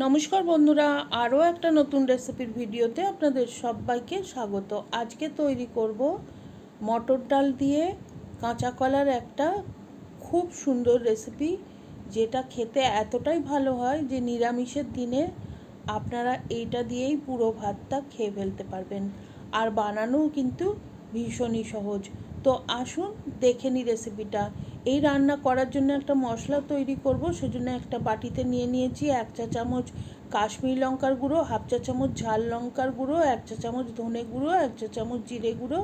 নমস্কার বন্ধুরা, আরও একটা নতুন রেসিপির ভিডিওতে আপনাদের সবাইকে স্বাগত। আজকে তৈরি করব মটর ডাল দিয়ে কাঁচা কলার একটা খুব সুন্দর রেসিপি, যেটা খেতে এতটাই ভালো হয় যে নিরামিষের দিনে আপনারা এইটা দিয়েই পুরো ভাতটা খেয়ে ফেলতে পারবেন। আর বানানোও কিন্তু ভীষণই সহজ। তো আসুন দেখে নিই রেসিপিটা। এই রান্না করার জন্য একটা মশলা তৈরি করব, সেজন্য একটা বাটিতে নিয়ে নিয়েছি এক চা চামচ কাশ্মীর লঙ্কার গুঁড়ো, হাফ চা চামচ ঝাল লঙ্কার গুঁড়ো, এক চা চামচ ধনে গুঁড়ো, এক চা চামচ জিরে গুঁড়ো,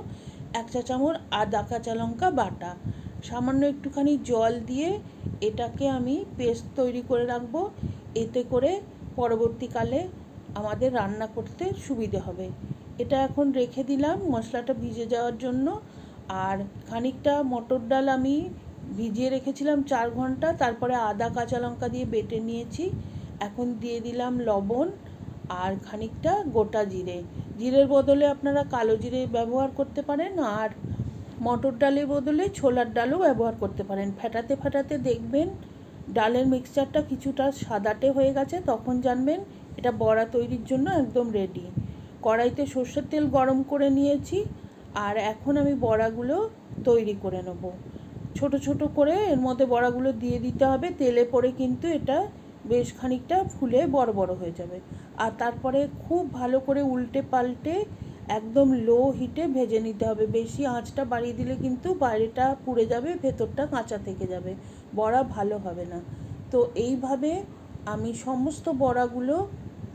এক চা চামচ আদা কাঁচা লঙ্কা বাটা। সামান্য একটুখানি জল দিয়ে এটাকে আমি পেস্ট তৈরি করে রাখব। এতে করে পরবর্তীকালে আমাদের রান্না করতে সুবিধে হবে। এটা এখন রেখে দিলাম মশলাটা ভিজে যাওয়ার জন্য। আর খানিকটা মটর ডাল আমি ভিজিয়ে রেখেছিলাম চার ঘণ্টা, তারপরে আদা, কাঁচা লঙ্কা দিয়ে বেটে নিয়েছি। এখন দিয়ে দিলাম লবণ আর খানিকটা গোটা জিরে। জিরের বদলে আপনারা কালো জিরে ব্যবহার করতে পারেন আর মটর ডালের বদলে ছোলার ডালও ব্যবহার করতে পারেন। ফেটাতে ফেটাতে দেখবেন ডালের মিক্সচারটা কিছুটা সাদাটে হয়ে গেছে, তখন জানবেন এটা বড়া তৈরির জন্য একদম রেডি কড়াইতে সর্ষের তেল গরম করে নিয়েছি আর এখন আমি বড়াগুলো তৈরি করে নেব। ছোট ছোট করে এর মধ্যে বড়াগুলো দিয়ে দিতে হবে, তেলে পরে কিন্তু এটা বেশ খানিকটা ফুলে বড় বড় হয়ে যাবে। আর তারপরে খুব ভালো করে উল্টে পাল্টে একদম লো হিটে ভেজে নিতে হবে। বেশি আঁচটা বাড়িয়ে দিলে কিন্তু বাইরেটা পুড়ে যাবে, ভেতরটা কাঁচা থেকে যাবে। বড়া ভালো হবে না। তো এইভাবে আমি সমস্ত বড়াগুলো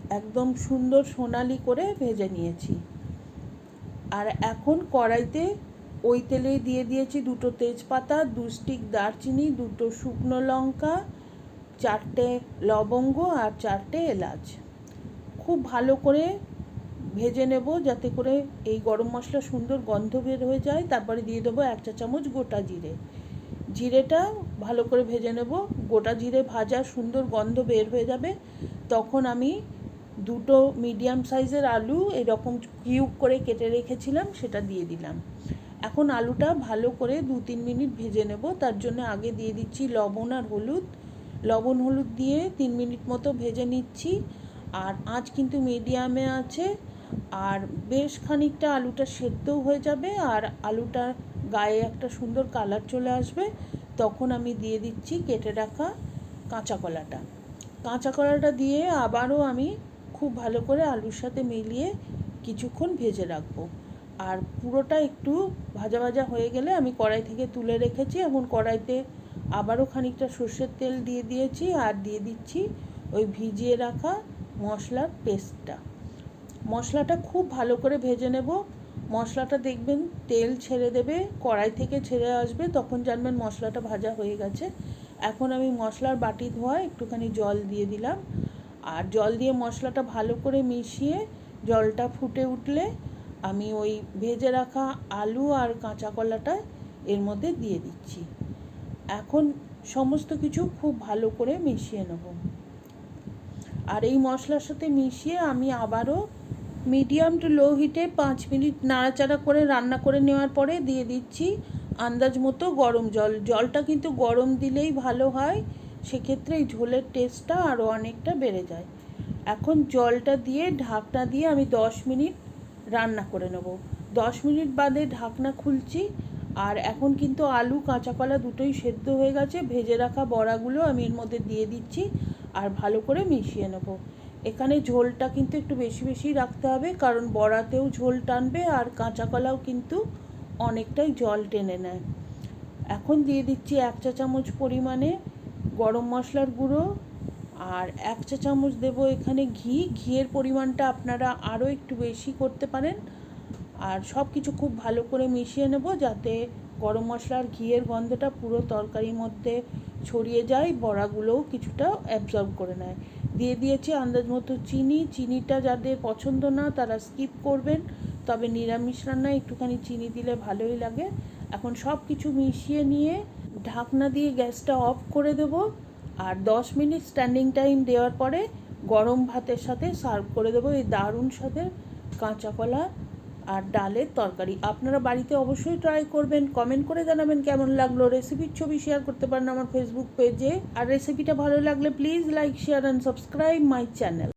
একদম সুন্দর সোনালি করে ভেজে নিয়েছি। আর এখন কড়াইতে ওই তেলেই দিয়ে দিয়েছি দুটো তেজপাতা, দু স্টিক দারচিনি, দুটো শুকনো লঙ্কা, চারটে লবঙ্গ আর চারটে এলাচ। খুব ভালো করে ভেজে নেব যাতে করে এই গরম মশলা সুন্দর গন্ধ বের হয়ে যায়। তারপরে দিয়ে দেবো এক চা চামচ গোটা জিরে। জিরেটা ভালো করে ভেজে নেব। গোটা জিরে ভাজা সুন্দর গন্ধ বের হয়ে যাবে। তখন আমি দুটো মিডিয়াম সাইজের আলু এরকম কিউব করে কেটে রেখেছিলাম, সেটা দিয়ে দিলাম। এখন আলুটা ভালো করে দু তিন মিনিট ভেজে নেব। তার জন্য আগে দিয়ে দিচ্ছি লবণ আর হলুদ। লবণ হলুদ দিয়ে তিন মিনিট মতো ভেজে নিচ্ছি। আর আঁচ কিন্তু মিডিয়ামে আছে। আর বেশ খানিকটা আলুটা সেদ্ধও হয়ে যাবে আর আলুটার গায়ে একটা সুন্দর কালার চলে আসবে। তখন আমি দিয়ে দিচ্ছি কেটে রাখা কাঁচা কলাটা। কাঁচা কলাটা দিয়ে আবারও আমি খুব ভালো করে আলুর সাথে মিলিয়ে কিছুক্ষণ ভেজে রাখব। আর পুরোটা একটু ভাজা ভাজা হয়ে গেলে আমি কড়াই থেকে তুলে রেখেছি এখন কড়াইতে আবারও খানিকটা সর্ষের তেল দিয়ে দিয়েছি আর দিয়ে দিচ্ছি ওই ভিজিয়ে রাখা মশলার পেস্টটা। মশলাটা খুব ভালো করে ভেজে নেব। মশলাটা দেখবেন তেল ছেড়ে দেবে, কড়াই থেকে ছেড়ে আসবে, তখন জানবেন মশলাটা ভাজা হয়ে গেছে। এখন আমি মশলার বাটি ধোয়া একটুখানি জল দিয়ে দিলাম। আর জল দিয়ে মশলাটা ভালো করে মিশিয়ে জলটা ফুটে উঠলে আমি ওই ভেজে রাখা আলু আর কাঁচা কলাটা এর মধ্যে দিয়ে দিচ্ছি। এখন সমস্ত কিছু খুব ভালো করে মিশিয়ে নেব। আর এই মশলার সাথে মিশিয়ে আমি আবারও মিডিয়াম টু লো হিটে পাঁচ মিনিট নাড়াচাড়া করে রান্না করে নেওয়ার পরে দিয়ে দিচ্ছি আন্দাজ মতো গরম জল। জলটা কিন্তু গরম দিলেই ভালো হয়, সেক্ষেত্রে এই ঝোলের টেস্টটা আরও অনেকটা বেড়ে যায়। এখন জলটা দিয়ে ঢাকনা দিয়ে আমি দশ মিনিট রান্না করে নেব। দশ মিনিট বাদে ঢাকনা খুলছি, আর এখন কিন্তু আলু কাঁচা কলা দুটোই সেদ্ধ হয়ে গেছে। ভেজে রাখা বড়াগুলো আমি এর মধ্যে দিয়ে দিচ্ছি, আর ভালো করে মিশিয়ে নেব। এখানে ঝোলটা কিন্তু একটু বেশি বেশি রাখতে হবে, কারণ বড়াতেও ঝোল টানবে, আর কাঁচা কলাও কিন্তু অনেকটাই জল টেনে নেয়। এখন দিয়ে দিচ্ছি এক চা চামচ পরিমাণে গরম মশলার গুঁড়ো আর এক চা চামচ দেবো এখানে ঘি। ঘিয়ের পরিমাণটা আপনারা আরও একটু বেশি করতে পারেন। আর সব কিছু খুব ভালো করে মিশিয়ে নেব যাতে গরম মশলার ঘিয়ের গন্ধটা পুরো তরকারির মধ্যে ছড়িয়ে যায়, বড়াগুলোও কিছুটা অ্যাবজর্ব করে নেয়। দিয়ে দিয়েছি আন্দাজ মতো চিনি। চিনিটা যাদের পছন্দ না তারা স্কিপ করবেন। তবে নিরামিষ রান্নায় একটুখানি চিনি দিলে ভালোই লাগে। এখন সব কিছু মিশিয়ে নিয়ে ঢাকনা দিয়ে গ্যাসটা অফ করে দেবো। আর দশ মিনিট স্ট্যান্ডিং টাইম দেওয়ার পরে গরম ভাতের সাথে সার্ভ করে দেবো এই দারুণ স্বাদের কাঁচা কলা আর ডালের তরকারি। আপনারা বাড়িতে অবশ্যই ট্রাই করবেন কমেন্ট করে জানাবেন কেমন লাগল। রেসিপির ছবি শেয়ার করতে পারেন আমার ফেসবুক পেজে আর রেসিপিটা ভালো লাগলে please like share and subscribe my channel